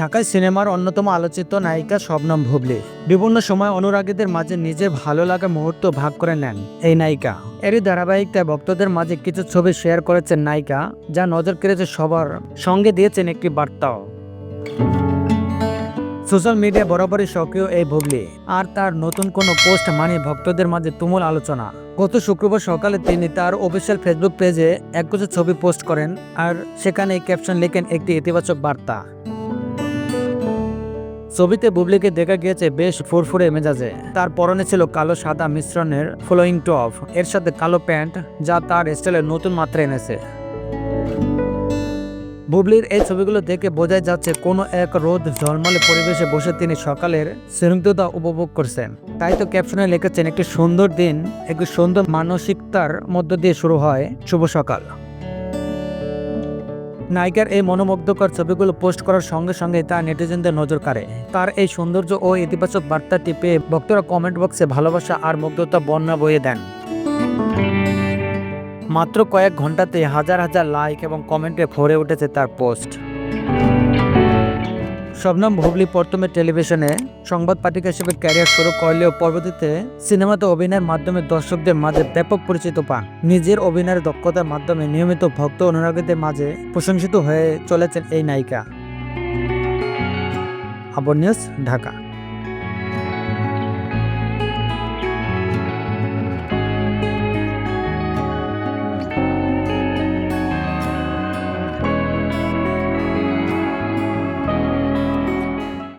ঢাকায় সিনেমার অন্যতম আলোচিত নায়িকা শবনম ভুবলি। বিভিন্ন সময় অনুরাগীদের মাঝে নিজের ভালো লাগা মুহূর্ত ভাগ করে নেন এই নায়িকা। এরই ধারাবাহিকতায় ভক্তদের মাঝে কিছু ছবি শেয়ার করেছেন নায়িকা, যা নজর কেড়েছে সবার সঙ্গে দিয়েছেন একটি বার্তাও। সোশ্যাল মিডিয়া বরাবরই সক্রিয় এই বুবলি আর তার নতুন কোনো পোস্ট মানে ভক্তদের মাঝে তুমুল আলোচনা। গত শুক্রবার সকালে তিনি তার অফিসিয়াল ফেসবুক পেজে একগুচ্ছ ছবি পোস্ট করেন, আর সেখানে ক্যাপশন লেখেন একটি ইতিবাচক বার্তা। ছবিতে বুবলিকে দেখা গিয়েছে বেশ ফুরফুরে মেজাজে। তার পরনে ছিল কালো সাদা মিশ্রণের ফ্লোয়িং টপ এর সাথে কালো প্যান্ট, যা তার স্টাইলে নতুন মাত্রা এনেছে। বুবলির এই ছবিগুলো দেখে বোঝাই যাচ্ছে কোনো এক রোদ ঝলমলে পরিবেশে বসে তিনি সকালের স্নিগ্ধতা উপভোগ করছেন। তাই তো ক্যাপশনে লিখেছেন, একটি সুন্দর দিন, একটি সুন্দর মানসিকতার মধ্য দিয়ে শুরু হয়। শুভ সকাল। নায়িকার এই মনোমুগ্ধকর ছবিগুলো পোস্ট করার সঙ্গে সঙ্গে তা নেটিজেনদের নজর কাড়ে। তার এই সৌন্দর্য ও ইতিবাচক বার্তাটি পেয়ে ভক্তরা কমেন্ট বক্সে ভালোবাসা আর মুগ্ধতা বন্যা বয়ে দেন। মাত্র কয়েক ঘন্টাতে হাজার হাজার লাইক এবং কমেন্টে ভরে উঠেছে তার পোস্ট। শবনম ভুবলি প্রথমে টেলিভিশনে সংবাদ পাঠিকা হিসেবে ক্যারিয়ার শুরু করলেও পরবর্তীতে সিনেমাতে অভিনয়ের মাধ্যমে দর্শকদের মাঝে ব্যাপক পরিচিত পান। নিজের অভিনয়ের দক্ষতার মাধ্যমে নিয়মিত ভক্ত অনুরাগীদের মাঝে প্রশংসিত হয়ে চলেছেন এই নায়িকা। আবর নিউজ, ঢাকা।